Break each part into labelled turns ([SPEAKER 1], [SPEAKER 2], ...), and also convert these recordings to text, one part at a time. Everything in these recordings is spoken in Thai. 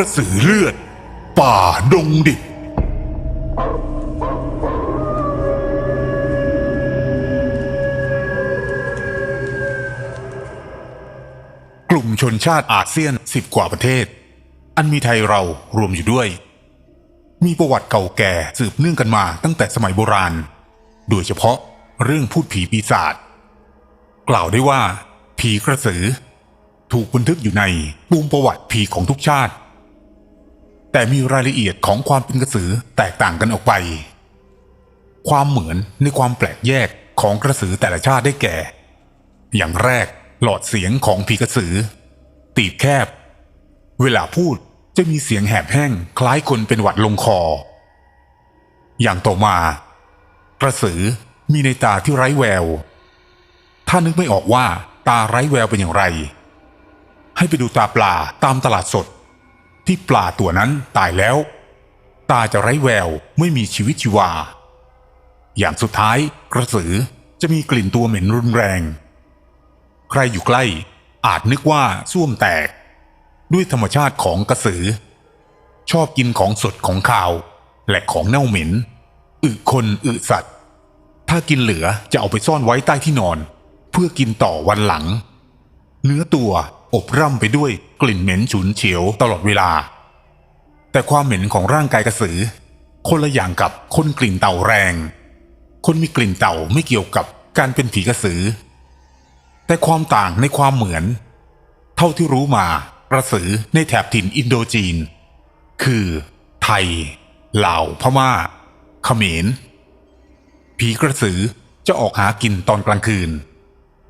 [SPEAKER 1] ระสือเลือด ป่าดงดิบกลุ่มชนชาติอาเซียนสิบกว่าประเทศ อันมีไทยเรารวมอยู่ด้วย มีประวัติเก่าแก่สืบเนื่องกันมาตั้งแต่สมัยโบราณ โดยเฉพาะเรื่องพูดผีปีศาจกล่าวได้ว่า ผีกระสือ ถูกบันทึกอยู่ในปูมประวัติผีของทุกชาติ แต่มีรายละเอียดของความเป็นกระสือแตกต่างกันออกไป ความเหมือนในความแปลกแยกของกระสือแต่ละชาติได้แก่ อย่างแรกหลอดเสียงของผีกระสือ ตีบแคบ เวลาพูดจะมีเสียงแหบแห้งคล้ายคนเป็นหวัดลงคอ อย่างต่อมา กระสือมีในตาที่ไร้แวว ถ้านึกไม่ออกว่าตาไร้แววเป็นอย่างไร ให้ไปดูตาปลาตามตลาดสด ที่ปลาตัวนั้นตายแล้ว ตาจะไร้แววไม่มีชีวิตชีวา อย่างสุดท้ายกระสือจะมีกลิ่นตัวเหม็นรุนแรง ใครอยู่ใกล้อาจนึกว่าส้วมแตก ด้วยธรรมชาติของกระสือ ชอบกินของสดของข่าว และของเน่าเหม็นอึคนอึสัตว์ ถ้ากินเหลือจะเอาไปซ่อนไว้ใต้ที่นอน เพื่อกินต่อวันหลัง เนื้อตัว อบร่ำไปด้วยกลิ่นเหม็นฉุนเฉียวตลอดเวลา แต่ความเหม็นของร่างกายกระสือ คนละอย่างกับคนกลิ่นเต่าแรง คนมีกลิ่นเต่าไม่เกี่ยวกับการเป็นผีกระสือ แต่ความต่างในความเหมือน เท่าที่รู้มากระสือในแถบถิ่นอินโดจีน คือ ไทยลาวพม่าเขมร ผีกระสือจะออกหากินตอนกลางคืน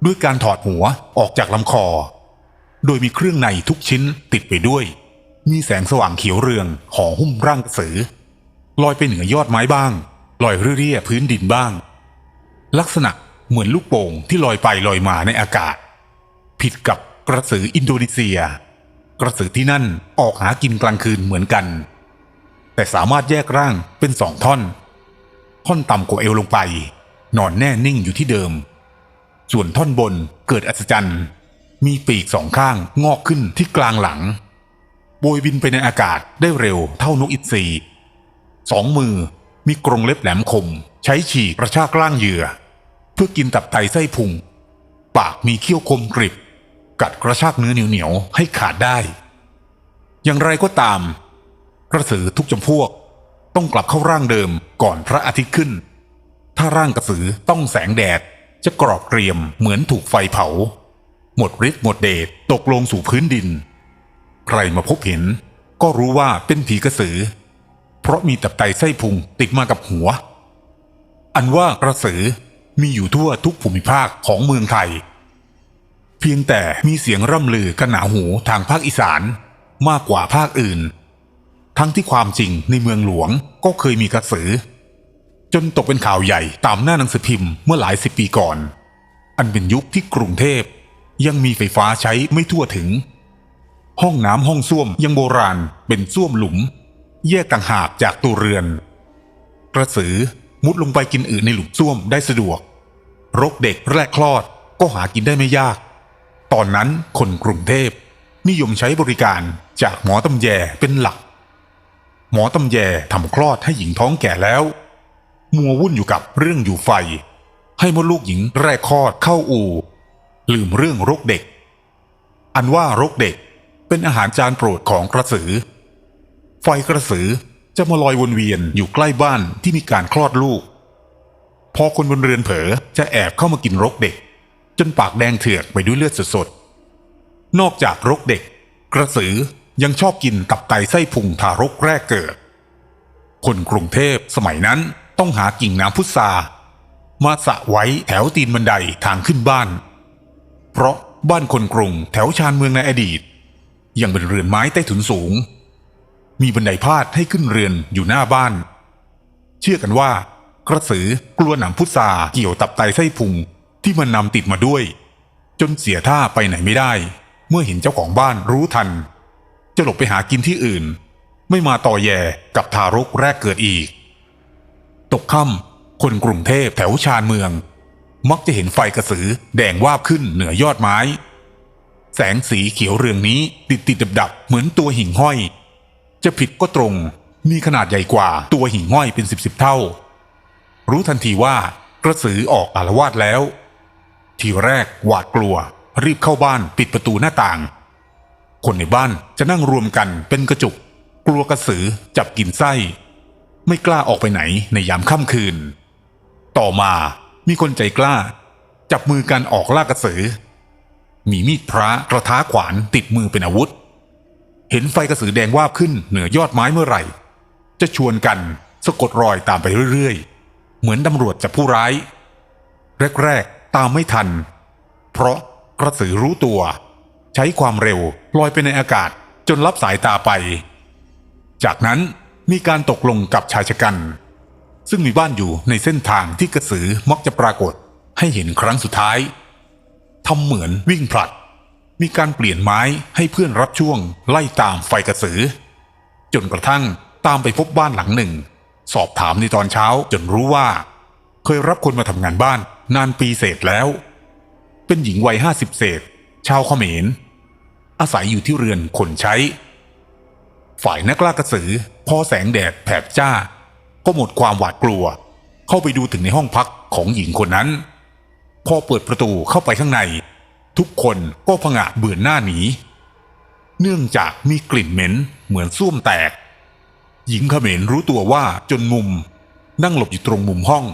[SPEAKER 1] ด้วยการถอดหัวออกจากลำคอ โดยมีเครื่องในทุกชิ้นติดไปด้วย มีแสงสว่างเขียวเรืองห่อหุ้มร่างกระสือ ลอยไปเหนือยอดไม้บ้าง ลอยเรื่อยๆพื้นดินบ้าง ลักษณะเหมือนลูกโป่งที่ลอยไปลอยมาในอากาศ ผิดกับกระสืออินโดนีเซีย กระสือที่นั่นออกหากินกลางคืนเหมือนกัน แต่สามารถแยกร่างเป็นสองท่อน ท่อนต่ำกว่าเอวลงไป นอนแน่นิ่งอยู่ที่เดิม ส่วนท่อนบนเกิดอัศจรรย์ มีปีกสองข้างงอกขึ้นที่กลางหลังโบยบินไปในอากาศได้เร็วเท่านกอินทรีสองมือมีกรงเล็บแหลมคม ใช้ฉีกกระชากล่างเหยื่อ เพื่อกินตับไตไส้พุง ปากมีเขี้ยวคมกริบ กัดกระชากเนื้อเหนียวๆให้ขาดได้ อย่างไรก็ตาม กระสือทุกจำพวกต้องกลับเข้าร่างเดิมก่อนพระอาทิตย์ขึ้น ถ้าร่างกระสือต้องแสงแดดจะกรอบเกรียมเหมือนถูกไฟเผา หมดฤทธิ์หมดเดชตกลงสู่พื้นดิน ใครมาพบเห็น ก็รู้ว่าเป็นผีกระสือ เพราะมีตับไตไส้พุงติดมากับหัว อันว่ากระสือมีอยู่ทั่วทุกภูมิภาคของเมืองไทย เพียงแต่มีเสียงร่ำลือกันหนาหูทางภาคอีสานมากกว่าภาคอื่น ทั้งที่ความจริงในเมืองหลวงก็เคยมีกระสือ จนตกเป็นข่าวใหญ่ตามหน้าหนังสือพิมพ์เมื่อหลายสิบปีก่อน อันเป็นยุคที่กรุงเทพ ยังมีไฟฟ้าใช้ไม่ทั่วถึง ห้องน้ำห้องส้วมยังโบราณเป็นส้วมหลุม แยกต่างหากจากตัวเรือน กระสือมุดลงไปกินอื่นในหลุมส้วมได้สะดวก รกเด็กแรกคลอดก็หากินได้ไม่ยาก ตอนนั้นคนกรุงเทพนิยมใช้บริการจากหมอตำแยเป็นหลัก หมอตำแยทำคลอดให้หญิงท้องแก่แล้ว มัววุ่นอยู่กับเรื่องอยู่ไฟ ให้มดลูกหญิงแรกคลอดเข้าอู่ ลืมเรื่องรกเด็ก อันว่ารกเด็กเป็นอาหารจานโปรดของกระสือ ไฟกระสือจะมาลอยวนเวียนอยู่ใกล้บ้านที่มีการคลอดลูก พอคนบนเรือนเผลอจะแอบเข้ามากินรกเด็ก จนปากแดงเถือกไปด้วยเลือดสดๆ นอกจากรกเด็ก กระสือยังชอบกินตับไตไส้พุงทารกแรกเกิด คนกรุงเทพสมัยนั้นต้องหากิ่งน้ำพุทรามาสะไว้แถวตีนบันไดทางขึ้นบ้าน เพราะบ้านคนกรุงแถวชานเมืองในอดีต ยังเป็นเรือนไม้ใต้ถุนสูง มีบันไดพาดให้ขึ้นเรือนอยู่หน้าบ้าน เชื่อกันว่า กระสือกลัวหนำพุทราเกี่ยวตับไตไส้พุงที่มันนำติดมาด้วย จนเสียท่าไปไหนไม่ได้ เมื่อเห็นเจ้าของบ้านรู้ทัน จะหลบไปหากินที่อื่น ไม่มาต่อแย่กับทารกแรกเกิดอีก ตกค่ำคนกรุงเทพแถวชานเมือง มักจะเห็นไฟกระสือแดงวาบขึ้นเหนือยอดไม้ แสงสีเขียวเรืองนี้ติดติดดับดับเหมือนตัวหิ่งห้อย จะผิดก็ตรง มีขนาดใหญ่กว่าตัวหิ่งห้อยเป็นสิบสิบเท่า รู้ทันทีว่ากระสือออกอารวาสแล้ว ทีแรกหวาดกลัว รีบเข้าบ้านปิดประตูหน้าต่าง คนในบ้านจะนั่งรวมกันเป็นกระจุก กลัวกระสือจับกินไส้ ไม่กล้าออกไปไหนในยามค่ำคืน ต่อมา มีคนใจกล้า จับมือกันออกล่ากระสือ มีมีดพระกระท้าขวานติดมือเป็นอาวุธ เห็นไฟกระสือแดงวาบขึ้นเหนือยอดไม้เมื่อไหร่ จะชวนกันสะกดรอยตามไปเรื่อยๆ เหมือนตำรวจจับผู้ร้าย แรกๆ ตามไม่ทัน เพราะกระสือรู้ตัว ใช้ความเร็วลอยไปในอากาศจนรับสายตาไป จากนั้นมีการตกลงกับชายชะกัน ซึ่งมีบ้านอยู่ในเส้นทางที่กระสือมักจะปรากฏ ให้เห็นครั้งสุดท้ายทำเหมือนวิ่งผลัด มีการเปลี่ยนไม้ให้เพื่อนรับช่วง ไล่ตามไฟกระสือ จนกระทั่งตามไปพบบ้านหลังหนึ่ง สอบถามในตอนเช้าจนรู้ว่า เคยรับคนมาทำงานบ้านนานปีเศษแล้ว เป็นหญิงวัยห้าสิบเศษ ชาวเขมร อาศัยอยู่ที่เรือนคนใช้ ฝ่ายนักล่ากระสือ พอแสงแดดแผดจ้า ก็หมดความหวาดกลัว เข้าไปดูถึงในห้องพักของหญิงคนนั้น พอเปิดประตูเข้าไปข้างใน ทุกคนก็ผงะเบื่อหน้าหนี เนื่องจากมีกลิ่นเหม็นเหมือนส้วมแตก หญิงเขมรรู้ตัวว่าจนมุม นั่งหลบอยู่ตรงมุมห้อง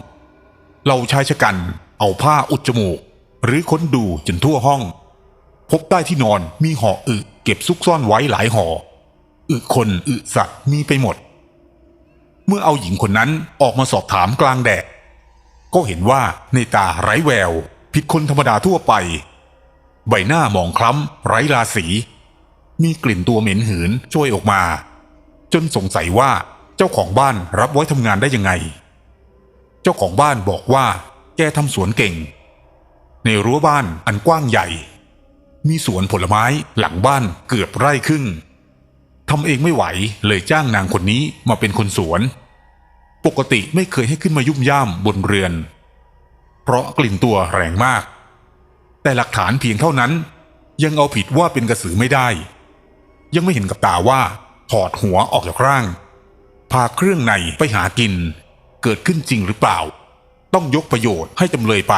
[SPEAKER 1] เราชายชะกันเอาผ้าอุดจมูก หรือค้นดูจนทั่วห้อง พบใต้ที่นอนมีห่ออึเก็บซุกซ่อนไว้หลายห่ออึคนอึสัตว์มีไปหมด เมื่อเอาหญิงคนนั้นออกมาสอบถามกลางแดดก็เห็นว่าในตาไร้แวว ผิดคนธรรมดาทั่วไป ใบหน้าหมองคล้ำ ไร้ราศี มีกลิ่นตัวเหม็นหืนช่วยออกมา จนสงสัยว่าเจ้าของบ้านรับไว้ทำงานได้ยังไง เจ้าของบ้านบอกว่าแกทำสวนเก่ง ในรั้วบ้านอันกว้างใหญ่ มีสวนผลไม้หลังบ้านเกือบไร่ครึ่ง ทำเองไม่ไหวเลยจ้างนางคนนี้มาเป็นคนสวน ปกติไม่เคยให้ขึ้นมายุ่มย่ามบนเรือน เพราะกลิ่นตัวแรงมาก แต่หลักฐานเพียงเท่านั้น ยังเอาผิดว่าเป็นกระสือไม่ได้ ยังไม่เห็นกับตาว่าถอดหัวออกจากร่าง พาเครื่องในไปหากิน เกิดขึ้นจริงหรือเปล่า ต้องยกประโยชน์ให้จำเลยไป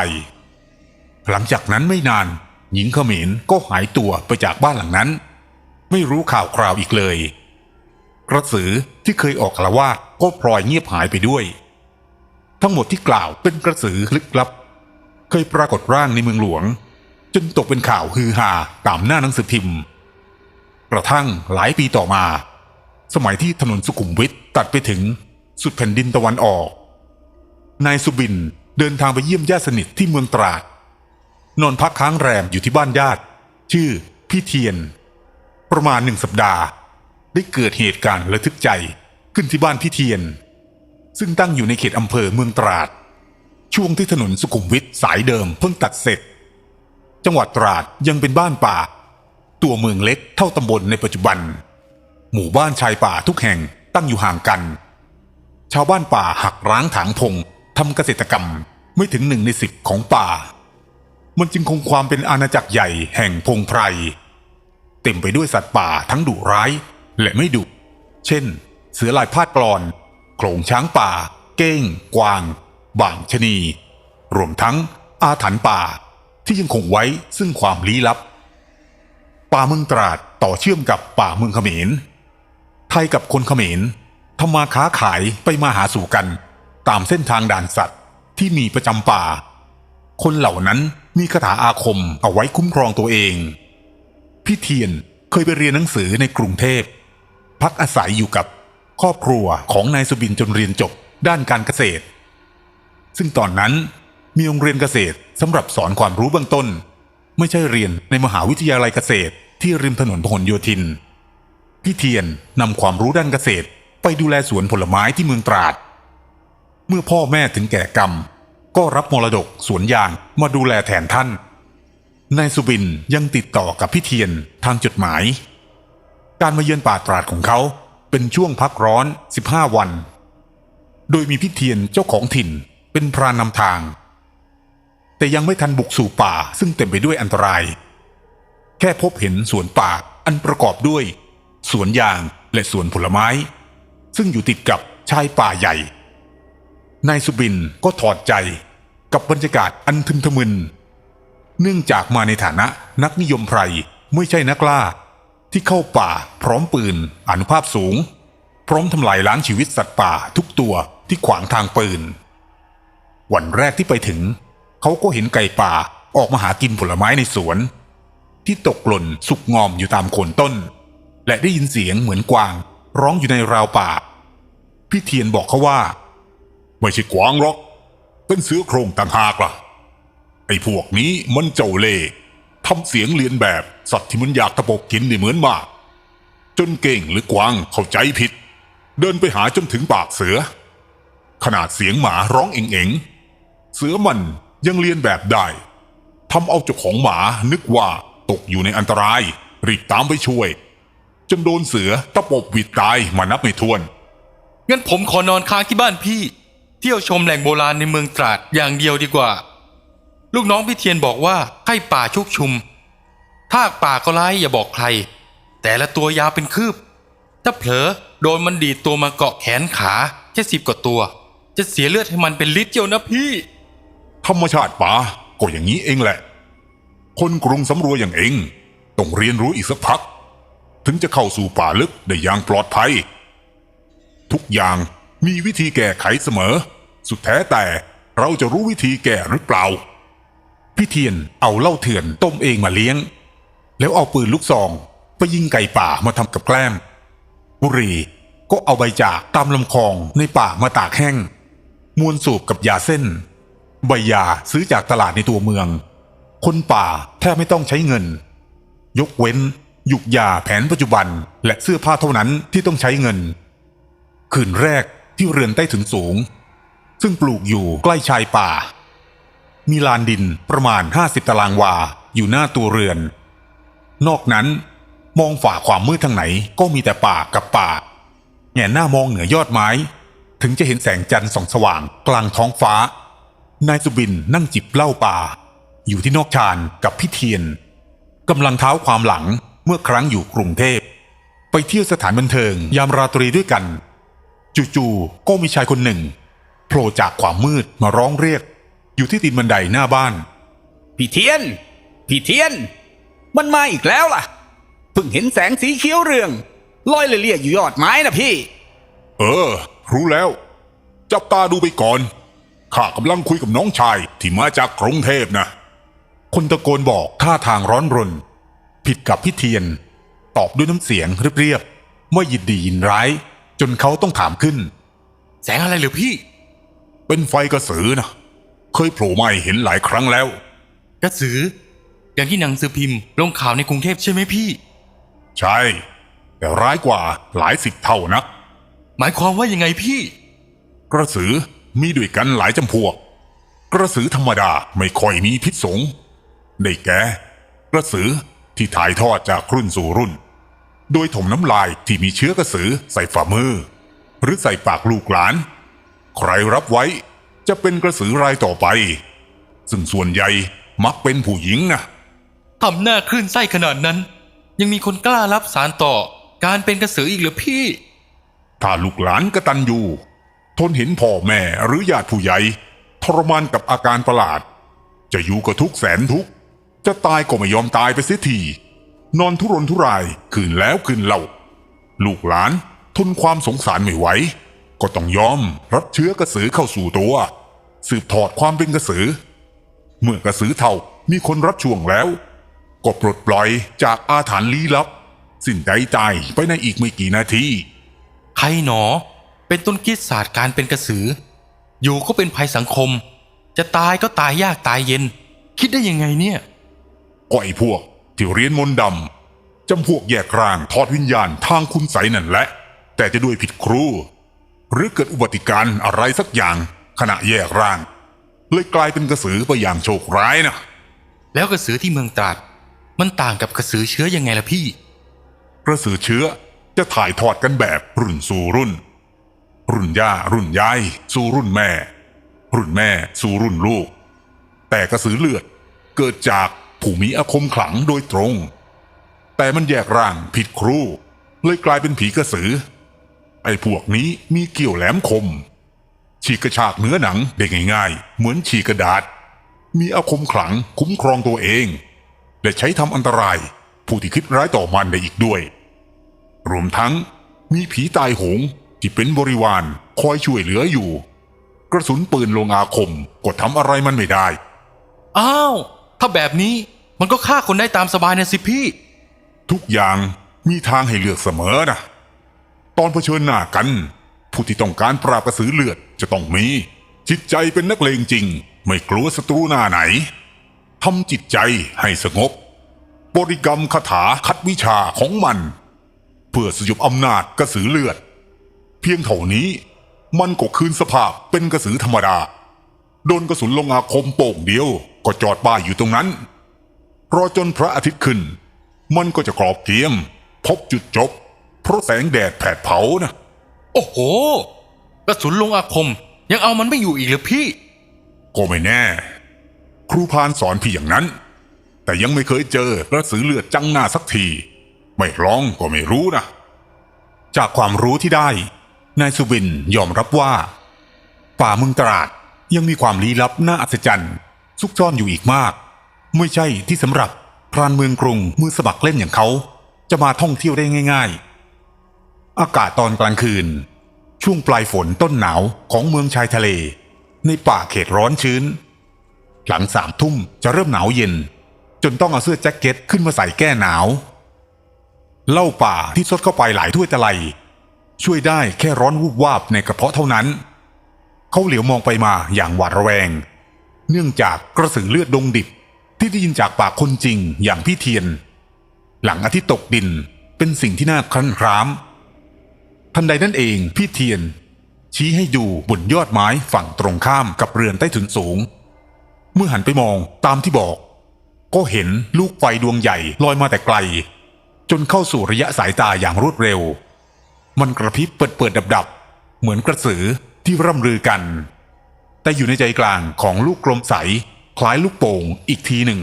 [SPEAKER 1] หลังจากนั้นไม่นาน หญิงเขมรก็หายตัวไปจากบ้านหลังนั้น ไม่รู้ข่าวคราวอีกเลย กระสือที่เคยออกอาละวาดก็พลอยเงียบหายไปด้วย ทั้งหมดที่กล่าวเป็นกระสือลึกลับ เคยปรากฏร่างในเมืองหลวง จนตกเป็นข่าวฮือฮาตามหน้าหนังสือพิมพ์ กระทั่งหลายปีต่อมา สมัยที่ถนนสุขุมวิทตัดไปถึงสุดแผ่นดินตะวันออก นายสุบินเดินทางไปเยี่ยมญาติสนิทที่เมืองตราด นอนพักค้างแรมอยู่ที่บ้านญาติ ชื่อพี่เทียน ประมาณหนึ่งสัปดาห์ ได้เกิดเหตุการณ์ระทึกใจขึ้นที่บ้านพี่เทียน ซึ่งตั้งอยู่ในเขตอำเภอเมืองตราด ช่วงที่ถนนสุขุมวิทสายเดิมเพิ่งตัดเสร็จ จังหวัดตราดยังเป็นบ้านป่า ตัวเมืองเล็กเท่าตำบลในปัจจุบัน หมู่บ้านชายป่าทุกแห่งตั้งอยู่ห่างกัน ชาวบ้านป่าหักร้างถางพงทำเกษตรกรรมไม่ถึงหนึ่งในสิบของป่า มันจึงคงความเป็นอาณาจักรใหญ่แห่งพงไพร เต็มไปด้วยสัตว์ป่าทั้งดุร้าย และไม่ดุ เช่น เสือลายพาดกรอน โขลงช้างป่า เก้ง กวาง บ่างชนี รวมทั้งอาถรรพ์ป่าที่ยังคงไว้ซึ่งความลี้ลับ ป่าเมืองตราดต่อเชื่อมกับป่าเมืองเขมร ไทยกับคนเขมรทำมาค้าขายไปมาหาสู่กัน ตามเส้นทางด่านสัตว์ที่มีประจำป่า คนเหล่านั้นมีคาถาอาคมเอาไว้คุ้มครองตัวเอง พี่เทียนเคยไปเรียนหนังสือในกรุงเทพ พักอาศัยอยู่กับครอบครัวของนายสุบินจนเรียนจบด้านการเกษตร ซึ่งตอนนั้นมีโรงเรียนเกษตรสำหรับสอนความรู้เบื้องต้น ไม่ใช่เรียนในมหาวิทยาลัยเกษตรที่ริมถนนพหลโยธิน พี่เทียนนำความรู้ด้านเกษตรไปดูแลสวนผลไม้ที่เมืองตราด เมื่อพ่อแม่ถึงแก่กรรม ก็รับมรดกสวนยางมาดูแลแทนท่าน นายสุบินยังติดต่อกับพี่เทียนทางจดหมาย การมาเยือนป่าตราดของเขาเป็นช่วงพักร้อน 15 วัน โดยมีพี่เทียนเจ้าของถิ่นเป็นพรานนำทาง แต่ยังไม่ทันบุกสู่ป่าซึ่งเต็มไปด้วยอันตราย แค่พบเห็นสวนป่าอันประกอบด้วย สวนยางและสวนผลไม้ ซึ่งอยู่ติดกับชายป่าใหญ่นายสุบินก็ถอดใจกับบรรยากาศอันทึมทะมึน เนื่องจากมาในฐานะนักนิยมไพรไม่ใช่นักล่า ที่เข้าป่าพร้อมปืนอนุภาพสูง พร้อมทำลายล้างชีวิตสัตว์ป่าทุกตัวที่ขวางทางปืน วันแรกที่ไปถึง เขาก็เห็นไก่ป่าออกมาหากินผลไม้ในสวน ที่ตกหล่นสุกงอมอยู่ตามโคนต้น และได้ยินเสียงเหมือนกวาง ร้องอยู่ในราวป่า พี่เทียนบอกเขาว่า ไม่ใช่กวางหรอก เป็นเสือโครงต่างหากล่ะ ไอ้พวกนี้มันเจ้าเล่ห์ทำเสียงเลียนแบบสัตว์ที่มันอยากตะปบกินนี่เหมือนมาก จนเก่งหรือกวางเข้าใจผิด เดินไปหาจนถึงปากเสือ ขนาดเสียงหมาร้องเอ๋งๆเสือมันยังเลียนแบบได้ทำเอาเจ้าของหมานึกว่าตกอยู่ในอันตรายรีบตามไปช่วย จนโดนเสือตะปบหวิดตายมานับไม่ถ้วน
[SPEAKER 2] งั้นผมขอนอนค้างที่บ้านพี่ เที่ยวชมแหล่งโบราณในเมืองตราดอย่างเดียวดีกว่า ลูกน้องพี่เทียนบอกว่าให้ป่าชุกชุมทาป่าก็ร้ายอย่าบอกใคร แต่ละตัวยาวเป็นคืบ ถ้าเผลอโดนมันดีดตัวมาเกาะแขนขาแค่สิบกว่าตัว จะเสียเลือดให้มันเป็นลิตรเจียวนะพี่
[SPEAKER 1] ธรรมชาติป่าก็อย่างนี้เองแหละ คนกรุงสำรวยอย่างเองต้องเรียนรู้อีกสักพัก ถึงจะเข้าสู่ป่าลึกได้อย่างปลอดภัย ทุกอย่างมีวิธีแก้ไขเสมอ สุดแท้แต่เราจะรู้วิธีแก้หรือเปล่า พี่เทียนเอาเหล้าเถื่อนต้มเองมาเลี้ยง แล้วเอาปืนลูกซองไปยิงไก่ป่ามาทำกับแกล้มบุรีก็เอาใบจากตามลำคลองในป่ามาตากแห้ง มวนสูบกับยาเส้น ใบยาซื้อจากตลาดในตัวเมือง คนป่าแทบไม่ต้องใช้เงิน ยกเว้นหยุกยาแผนปัจจุบันและเสื้อผ้าเท่านั้นที่ต้องใช้เงิน คืนแรกที่เรือนใต้ถุนสูง ซึ่งปลูกอยู่ใกล้ชายป่า มีลานดินประมาณ 50 ตารางวาอยู่หน้าตัวเรือน นอกนั้น มองฝ่าความมืดทางไหนก็มีแต่ป่ากับป่าแง่หน้ามองเหนือยอดไม้ ถึงจะเห็นแสงจันทร์ส่องสว่างกลางท้องฟ้า นายสุบินนั่งจิบเหล้าป่า อยู่ที่นอกชานกับพี่เทียนกำลังเท้าความหลังเมื่อครั้งอยู่กรุงเทพ ไปเที่ยวสถานบันเทิงยามราตรีด้วยกัน จู่ๆก็มีชายคนหนึ่งโผล่จากความมืดมาร้องเรียก อยู่ที่ตีนบันไดหน้าบ้าน
[SPEAKER 3] พี่เทียน พี่เทียน มันมาอีกแล้วล่ะ เพิ่งเห็นแสงสีเขียวเรืองลอยเลี่ยๆอยู่ยอดไม้นะพี่
[SPEAKER 1] เออ รู้แล้ว จับตาดูไปก่อน ข้ากำลังคุยกับน้องชายที่มาจากกรุงเทพนะ คนตะโกนบอกท่าทางร้อนรน ผิดกับพี่เทียน ตอบด้วยน้ำเสียงเรียบๆไม่ยินดียินร้าย จนเขาต้องถามขึ้น
[SPEAKER 2] แสงอะไรเหรือพี่
[SPEAKER 1] เป็นไฟกระสือนะ เคยโผล่มาให้เห็นหลายครั้งแล้ว
[SPEAKER 2] กระสือ อย่างที่หนังสือพิมพ์ลงข่าวในกรุงเทพใช่ไหมพี่
[SPEAKER 1] ใช่ แต่ร้ายกว่าหลายสิบเท่านัก
[SPEAKER 2] หมายความว่ายังไงพี่
[SPEAKER 1] กระสือมีด้วยกันหลายจำพวก กระสือธรรมดาไม่ค่อยมีพิษสงได้แก่กระสือที่ถ่ายทอดจากรุ่นสู่รุ่น โดยถมน้ำลายที่มีเชื้อกระสือใส่ฝ่ามือ หรือใส่ปากลูกหลาน ใครรับไว้ จะเป็นกระสือรายต่อไป ซึ่งส่วนใหญ่มักเป็นผู้หญิงนะ
[SPEAKER 2] ทำหน้าคลื่นไส้ขนาดนั้น ยังมีคนกล้ารับสารต่อการเป็นกระสืออีกเหรือพี่
[SPEAKER 1] ถ้าลูกหลานกระตันอยู่ ทนเห็นพ่อแม่หรือญาติผู้ใหญ่ทรมานกับอาการประหลาด จะอยู่กับทุกข์แสนทุกข์จะตายก็ไม่ยอมตายไปเสียทีนอนทุรนทุรายคืนแล้วคืนเล่า ลูกหลานทนความสงสารไม่ไหว ก็ต้องยอมรับเชื้อกระสือเข้าสู่ตัว สืบทอดความเป็นกระสือ เมื่อกระสือเท่ามีคนรับช่วงแล้ว ก็ปลดปล่อยจากอาถรรพ์ลี้ลับ สิ้นใจตายไปในอีกไม่กี่นาที
[SPEAKER 2] ใครหนอ เป็นต้นคิดศาสตร์การเป็นกระสือ อยู่ก็เป็นภัยสังคม จะตายก็ตายยากตายเย็น คิดได้ยังไงเนี่ย
[SPEAKER 1] ก็ไอ้พวกที่เรียนมนต์ดำจำพวกแยกร่างทอดวิญญาณทางคุณใสยนั่นแหละ แต่จะด้วยผิดครู หรือเกิดอุบัติการณ์อะไรสักอย่าง ขณะแยกร่าง เลยกลายเป็นกระสือไปอย่างโชคร้ายนะ
[SPEAKER 2] แล้วกระสือที่เมืองตราดมันต่างกับกระสือเชื้อยังไงล่ะพี่
[SPEAKER 1] กระสือเชื้อจะถ่ายทอดกันแบบรุ่นสู่รุ่น รุ่นย่ารุ่นยายสู่รุ่นแม่ รุ่นแม่สู่รุ่นลูก แต่กระสือเลือดเกิดจากผู้มีอาคมขลังโดยตรง แต่มันแยกร่างผิดครูเลยกลายเป็นผีกระสือไอ้พวกนี้มีเกี่ยวแหลมคม ฉีกกระชากเนื้อหนังได้ง่ายๆ เหมือนฉีกกระดาษ มีอาคมขลังคุ้มครองตัวเอง และใช้ทำอันตรายผู้ที่คิดร้ายต่อมันได้อีกด้วย รวมทั้งมีผีตายโหงที่เป็นบริวารคอยช่วยเหลืออยู่ กระสุนปืนลงอาคมก็ทำอะไรมันไม่ได้
[SPEAKER 2] อ้าว ถ้าแบบนี้มันก็ฆ่าคนได้ตามสบายนะสิพี่
[SPEAKER 1] ทุกอย่างมีทางให้เลือกเสมอนะ ตอนเผชิญหน้ากัน ผู้ที่ต้องการปราบกระสือเลือดจะต้องมี จิตใจเป็นนักเลงจริง ไม่กลัวศัตรูหน้าไหนทำจิตใจให้สงบบริกรรมคาถาคัดวิชาของมัน เพื่อสยบอำนาจกระสือเลือด เพียงเท่านี้มันก็คืนสภาพเป็นกระสือธรรมดา โดนกระสุนลงอาคมโป่งเดียวก็จอดป้ายอยู่ตรงนั้น รอจนพระอาทิตย์ขึ้น มันก็จะกรอบเกรียม พบจุดจบ เพราะแสงแดดแผดเผานะ
[SPEAKER 2] อ้โห กระสุนลงอาคม ยังเอามันไม่อยู่อีกหรือพี่
[SPEAKER 1] ก็ไม่แน่ ครูพานสอนพี่อย่างนั้น แต่ยังไม่เคยเจอกระสือเลือดจังหน้าสักที ไม่ลองก็ไม่รู้นะ จากความรู้ที่ได้ นายสุบินยอมรับว่า ป่าเมืองตราดยังมีความลี้ลับน่าอัศจรรย์ซุกซ่อนอยู่อีกมาก ไม่ใช่ที่สำหรับพรานเมืองกรุงมือสมัครเล่นอย่างเขา จะมาท่องเที่ยวได้ง่าย ๆ อากาศตอนกลางคืน ช่วงปลายฝนต้นหนาวของเมืองชายทะเล ในป่าเขตร้อนชื้น หลังสามทุ่มจะเริ่มหนาวเย็น จนต้องเอาเสื้อแจ็คเก็ตขึ้นมาใส่แก้หนาวเหล้าป่าที่ซดเข้าไปหลายถ้วยตะไลช่วยได้แค่ร้อนวูบวาบในกระเพาะเท่านั้น เขาเหลียวมองไปมาอย่างหวาดระแวง เนื่องจากกระสือเลือดดงดิบที่ได้ยินจากปากคนจริงอย่างพี่เทียน หลังอาทิตย์ตกดินเป็นสิ่งที่น่าครั่นคราม ทันใดนั่นเองพี่เทียน ชี้ให้ดูบนยอดไม้ฝั่งตรงข้ามกับเรือนใต้ถุนสูง เมื่อหันไปมองตามที่บอก ก็เห็นลูกไฟดวงใหญ่ลอยมาแต่ไกล จนเข้าสู่ระยะสายตาอย่างรวดเร็ว มันกระพริบเปิดเปิดดับดับเหมือนกระสือที่ร่ำลือกัน แต่อยู่ในใจกลางของลูกกลมใส คล้ายลูกโป่งอีกทีหนึ่ง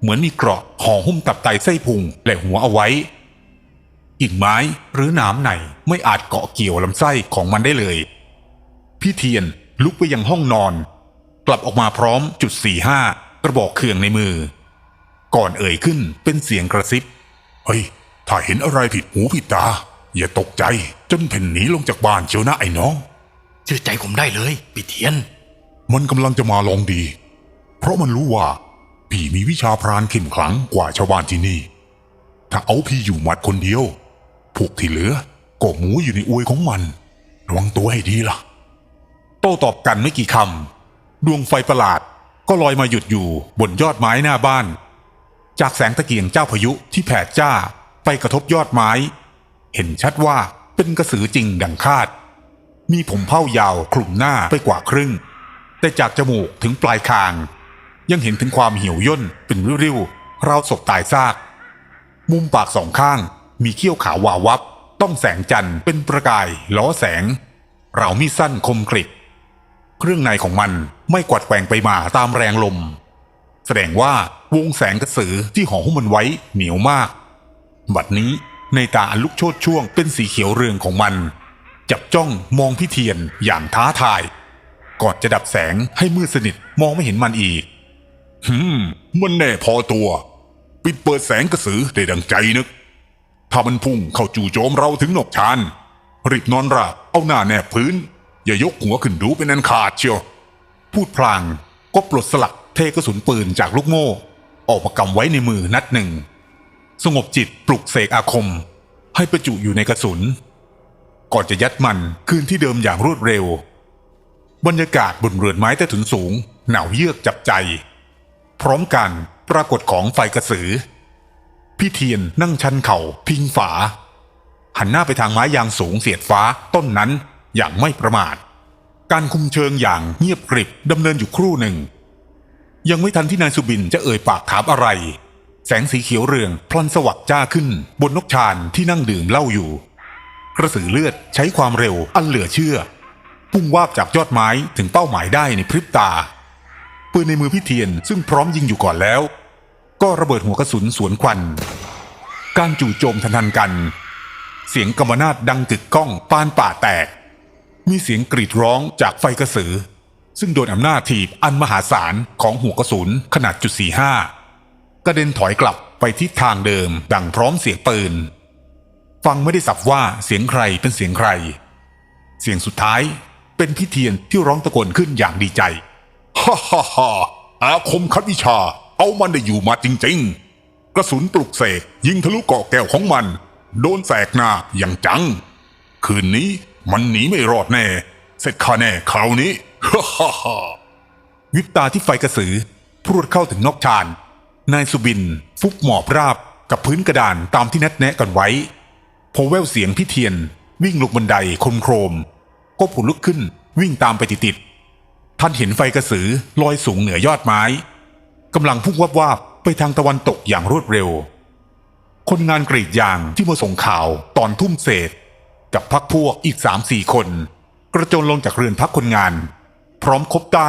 [SPEAKER 1] เหมือนมีเกราะห่อหุ้มตับไตไส้พุงและหัวเอาไว้ กิ่งไม้หรือหนามไหนไม่อาจเกาะเกี่ยวลำไส้ของมันได้เลย พี่เทียนลุกไปยังห้องนอน กลับออกมาพร้อมจุดสี่ห้ากระบอกเคืองในมือ ก่อนเอ่ยขึ้นเป็นเสียงกระซิบ เฮ้ย ถ้าเห็นอะไรผิดหูผิดตา อย่าตกใจ จนเพ่นหนีลงจากบ้านเชียวนะไอ้น้อง
[SPEAKER 2] เชื่อใจผมได้เลยพี่เทียน
[SPEAKER 1] มันกำลังจะมาลองดี เพราะมันรู้ว่าพี่มีวิชาพรานเข้มขลังกว่าชาวบ้านที่นี่ ถ้าเอาพี่อยู่หมัดคนเดียว พวกที่เหลือก็หมูอยู่ในอวยของมันระวังตัวให้ดีล่ะ โต้ตอบกันไม่กี่คำดวงไฟประหลาดก็ลอยมาหยุดอยู่บนยอดไม้หน้าบ้าน จากแสงตะเกียงเจ้าพายุที่แผดจ้าไปกระทบยอดไม้ เห็นชัดว่าเป็นกระสือจริงดังคาด มีผมเผ้ายาวคลุมหน้าไปกว่าครึ่ง แต่จากจมูกถึงปลายคาง ยังเห็นถึงความเหี่ยวย่นเป็นริ้วๆราวศพตายซาก มุมปากสองข้าง มีเขี้ยวขาววาวับ ต้องแสงจันทร์เป็นประกาย ล้อแสง เรามีสั้นคมกริบเครื่องในของมันไม่กวัดแกว่งไปมาตามแรงลม แสดงว่าวงแสงกระสือที่ห่อหุ้มมันไว้เหนียวมาก บัดนี้ในตาอันลุกโชดช่วงเป็นสีเขียวเรืองของมัน จับจ้องมองพี่เทียนอย่างท้าทาย ก่อนจะดับแสงให้มืดสนิทมองไม่เห็นมันอีกหืม มันแน่พอตัว ปิดเปิดแสงกระสือได้ดังใจนึก ถ้ามันพุ่งเข้าจู่โจมเราถึงหนกชานรีบนอนราบเอาหน้าแนบพื้น อย่ายกหัวขึ้นดูเป็นอันขาดเชียวพูดพลางก็ปลดสลักเทกระสุนปืนจากลูกโม่ ออกมากำไว้ในมือนัดหนึ่ง สงบจิตปลุกเสกอาคม ให้ประจุอยู่ในกระสุน ก่อนจะยัดมันคืนที่เดิมอย่างรวดเร็ว บรรยากาศบนเรือนไม้ใต้ถุนสูง หนาวเยือกจับใจ พร้อมกันปรากฏของไฟกระสือ พี่เทียนนั่งชันเข่า พิงฝา หันหน้าไปทางไม้ยางสูงเสียดฟ้าต้นนั้นอย่างไม่ประมาท การคุมเชิงอย่างเงียบกริบดำเนินอยู่ครู่หนึ่ง ยังไม่ทันที่นายสุบินจะเอ่ยปากถามอะไร แสงสีเขียวเรืองพลันสวักจ้าขึ้น บนนกชานที่นั่งดื่มเหล้าอยู่ กระสือเลือดใช้ความเร็วอันเหลือเชื่อพุ่งวาบจากยอดไม้ถึงเป้าหมายได้ในพริบตาปืนในมือพี่เทียนซึ่งพร้อมยิงอยู่ก่อนแล้ว ก็ระเบิดหัวกระสุนสวนควัน การจู่โจมทันทันกัน เสียงกำมนาดดังกึกก้องปานป่าแตก มีเสียงกรีดร้องจากไฟกระสือ ซึ่งโดนอำนาจถีบอันมหาศาลของหัวกระสุนขนาดจุดสี่ห้ากระเด็นถอยกลับไปทิศทางเดิมดังพร้อมเสียงปืน ฟังไม่ได้สับว่าเสียงใครเป็นเสียงใคร เสียงสุดท้ายเป็นพี่เทียนที่ร้องตะโกนขึ้นอย่างดีใจฮ่าฮ่าฮ่าอาคมคัดวิชา เอามันได้อยู่มาจริงๆ กระสุนปลุกเสกยิงทะลุเกาะแก้วของมัน โดนแสกหน้าอย่างจัง คืนนี้มันหนีไม่รอดแน่ เสร็จข้าแน่คราวนี้ฮ่าฮ่าฮ่าวิบตาที่ไฟกระสือพรวดเข้าถึงนอกชานนายสุบิน ฟุบหมอบราบกับพื้นกระดานตามที่นัดแนะกันไว้พอแววเสียงพี่เทียน วิ่งลงบันไดคมโครมก็ผุนลุกขึ้นวิ่งตามไปติดๆท่านเห็นไฟกระสือลอยสูงเหนือยอดไม้ กำลังพุ่งวับวาบไปทางตะวันตกอย่างรวดเร็ว คนงานกรีดยางที่มาส่งข่าวตอนทุ่มเศษ กับพักพวกอีกสามสี่คน กระโจนลงจากเรือนพักคนงาน พร้อมคบใต้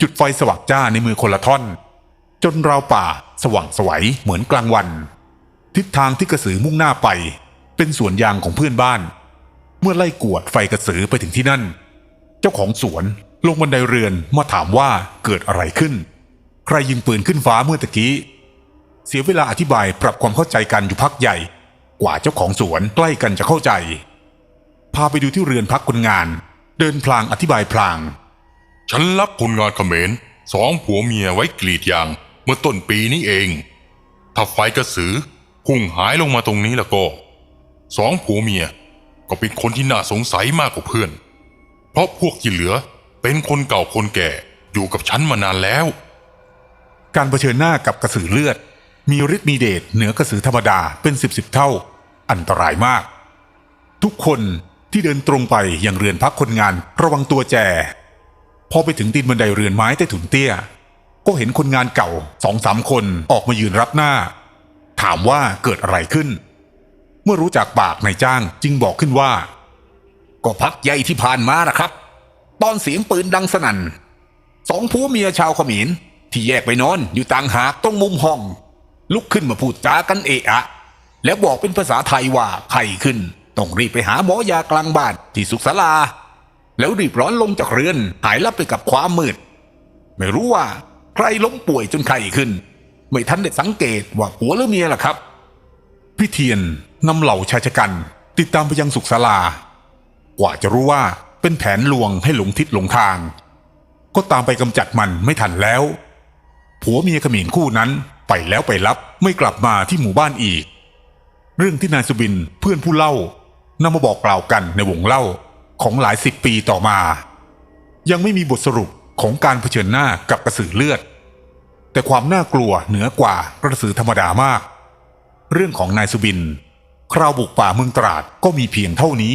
[SPEAKER 1] จุดไฟสว่างจ้าในมือคนละท่อน จนราวป่าสว่างสวัยเหมือนกลางวัน ทิศทางที่กระสือมุ่งหน้าไป เป็นสวนยางของเพื่อนบ้าน เมื่อไล่กวดไฟกระสือไปถึงที่นั่น เจ้าของสวนลงบันไดเรือนมาถามว่าเกิดอะไรขึ้น ใครยิงปืนขึ้นฟ้าเมื่อตะกี้ เสียเวลาอธิบายปรับความเข้าใจกันอยู่พักใหญ่ กว่าเจ้าของสวนใกล้กันจะเข้าใจ พาไปดูที่เรือนพักคนงาน เดินพลางอธิบายพลาง
[SPEAKER 4] ฉันรับคนงานเขมรสองผัวเมียไว้กรีดยางเมื่อต้นปีนี้เอง ถ้าไฟกระสือพุ่งหายลงมาตรงนี้แล้วก็สองผัวเมียก็เป็นคนที่น่าสงสัยมากกว่าเพื่อน เพราะพวกที่เหลือเป็นคนเก่าคนแก่อยู่กับฉันมานานแล้ว
[SPEAKER 1] การเผชิญหน้ากับกระสือเลือด มีฤทธิ์มีเดชเหนือกระสือธรรมดาเป็นสิบสิบเท่า อันตรายมาก ทุกคนที่เดินตรงไปยังเรือนพักคนงานระวังตัวแจ พอไปถึงตีนบันไดเรือนไม้ใต้ถุนเตี้ย ก็เห็นคนงานเก่าสองสามคนออกมายืนรับหน้า ถามว่าเกิดอะไรขึ้น เมื่อรู้จากปากนายจ้างจึงบอกขึ้นว่า
[SPEAKER 3] ก็พักใหญ่ที่ผ่านมานะครับ ตอนเสียงปืนดังสนั่นสองผัวเมียชาวขมร ที่แยกไปนอนอยู่ต่างหากตรงมุมห้อง ลุกขึ้นมาพูดจากันเอะอะ แล้วบอกเป็นภาษาไทยว่าไข้ขึ้น ต้องรีบไปหาหมอยากลางบ้านที่สุขศาลา แล้วรีบร้อนลงจากเรือน หายลับไปกับความมืด ไม่รู้ว่า ใครล้มป่วยจนไข้ขึ้น ไม่ทันได้สังเกตว่าผัวหรือเมียล่ะครับ
[SPEAKER 1] พี่เทียนนำเหล่าชายชะกัน ติดตามไปยังสุขศาลากว่าจะรู้ว่าเป็นแผนลวงให้หลงทิศหลงทาง ก็ตามไปกำจัดมันไม่ทันแล้ว ผัวเมียเขมิ้นคู่นั้นไปแล้วไปรับไม่กลับมาที่หมู่บ้านอีก เรื่องที่นายสุบินเพื่อนผู้เล่านำมาบอกกล่าวกันในวงเล่าของหลายสิบปีต่อมา ยังไม่มีบทสรุปของการเผชิญหน้ากับกระสือเลือด แต่ความน่ากลัวเหนือกว่ากระสือธรรมดามาก เรื่องของนายสุบิน คราวบุกป่าเมืองตราดก็มีเพียงเท่านี้